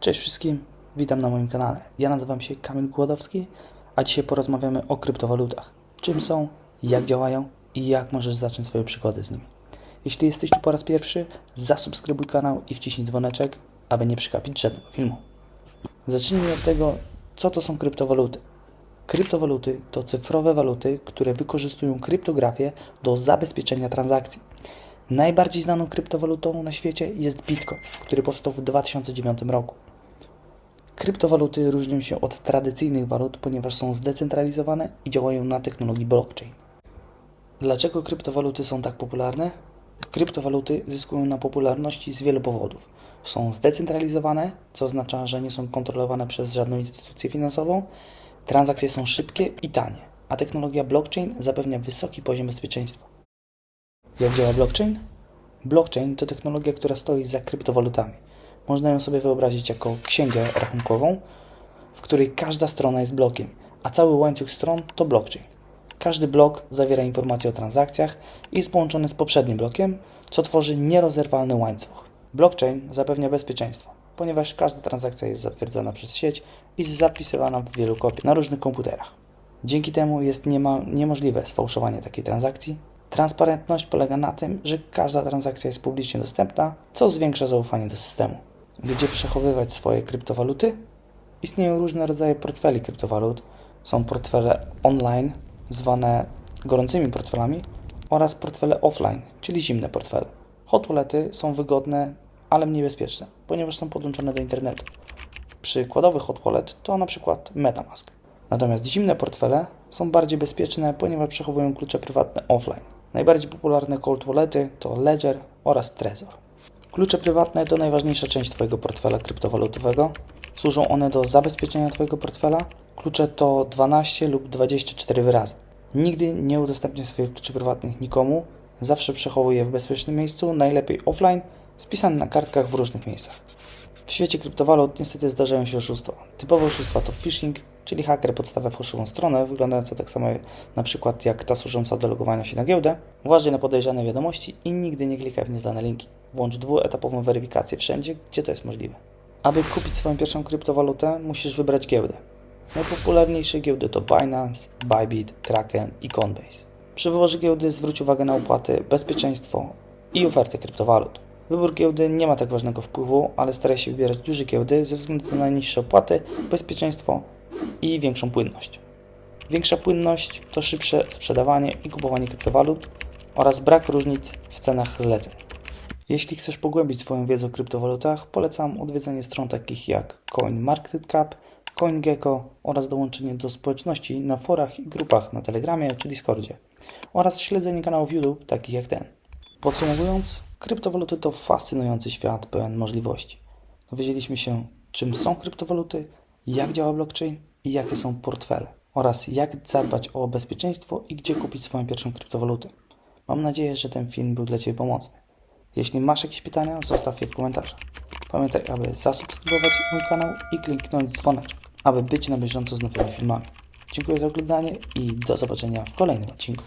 Cześć wszystkim, witam na moim kanale. Ja nazywam się Kamil Głodowski, a dzisiaj porozmawiamy o kryptowalutach. Czym są, jak działają i jak możesz zacząć swoją przygodę z nimi. Jeśli jesteś tu po raz pierwszy, zasubskrybuj kanał i wciśnij dzwoneczek, aby nie przegapić żadnego filmu. Zacznijmy od tego, co to są kryptowaluty. Kryptowaluty to cyfrowe waluty, które wykorzystują kryptografię do zabezpieczenia transakcji. Najbardziej znaną kryptowalutą na świecie jest Bitcoin, który powstał w 2009 roku. Kryptowaluty różnią się od tradycyjnych walut, ponieważ są zdecentralizowane i działają na technologii blockchain. Dlaczego kryptowaluty są tak popularne? Kryptowaluty zyskują na popularności z wielu powodów. Są zdecentralizowane, co oznacza, że nie są kontrolowane przez żadną instytucję finansową. Transakcje są szybkie i tanie, a technologia blockchain zapewnia wysoki poziom bezpieczeństwa. Jak działa blockchain? Blockchain to technologia, która stoi za kryptowalutami. Można ją sobie wyobrazić jako księgę rachunkową, w której każda strona jest blokiem, a cały łańcuch stron to blockchain. Każdy blok zawiera informacje o transakcjach i jest połączony z poprzednim blokiem, co tworzy nierozerwalny łańcuch. Blockchain zapewnia bezpieczeństwo, ponieważ każda transakcja jest zatwierdzana przez sieć i zapisywana w wielu kopiach na różnych komputerach. Dzięki temu jest niemal niemożliwe sfałszowanie takiej transakcji. Transparentność polega na tym, że każda transakcja jest publicznie dostępna, co zwiększa zaufanie do systemu. Gdzie przechowywać swoje kryptowaluty? Istnieją różne rodzaje portfeli kryptowalut. Są portfele online, zwane gorącymi portfelami, oraz portfele offline, czyli zimne portfele. Hot wallety są wygodne, ale mniej bezpieczne, ponieważ są podłączone do internetu. Przykładowy hot wallet to na przykład MetaMask. Natomiast zimne portfele są bardziej bezpieczne, ponieważ przechowują klucze prywatne offline. Najbardziej popularne cold wallety to Ledger oraz Trezor. Klucze prywatne to najważniejsza część Twojego portfela kryptowalutowego. Służą one do zabezpieczenia Twojego portfela. Klucze to 12 lub 24 wyrazy. Nigdy nie udostępniaj swoich kluczy prywatnych nikomu. Zawsze przechowuj je w bezpiecznym miejscu, najlepiej offline, spisane na kartkach w różnych miejscach. W świecie kryptowalut niestety zdarzają się oszustwa. Typowe oszustwa to phishing, czyli haker podstawia fałszywą stronę, wyglądająca tak samo na przykład jak ta służąca do logowania się na giełdę. Uważaj na podejrzane wiadomości i nigdy nie klikaj w nieznane linki. Włącz dwuetapową weryfikację wszędzie, gdzie to jest możliwe. Aby kupić swoją pierwszą kryptowalutę, musisz wybrać giełdę. Najpopularniejsze giełdy to Binance, Bybit, Kraken i Coinbase. Przy wyborze giełdy zwróć uwagę na opłaty, bezpieczeństwo i ofertę kryptowalut. Wybór giełdy nie ma tak ważnego wpływu, ale staraj się wybierać duże giełdy ze względu na najniższe opłaty, bezpieczeństwo i większą płynność. Większa płynność to szybsze sprzedawanie i kupowanie kryptowalut oraz brak różnic w cenach zleceń. Jeśli chcesz pogłębić swoją wiedzę o kryptowalutach, polecam odwiedzenie stron takich jak CoinMarketCap, CoinGecko oraz dołączenie do społeczności na forach i grupach na Telegramie czy Discordzie oraz śledzenie kanałów YouTube takich jak ten. Podsumowując, kryptowaluty to fascynujący świat pełen możliwości. Dowiedzieliśmy się, czym są kryptowaluty, jak działa blockchain i jakie są portfele oraz jak zadbać o bezpieczeństwo i gdzie kupić swoją pierwszą kryptowalutę. Mam nadzieję, że ten film był dla Ciebie pomocny. Jeśli masz jakieś pytania, zostaw je w komentarzach. Pamiętaj, aby zasubskrybować mój kanał i kliknąć dzwoneczek, aby być na bieżąco z nowymi filmami. Dziękuję za oglądanie i do zobaczenia w kolejnym odcinku.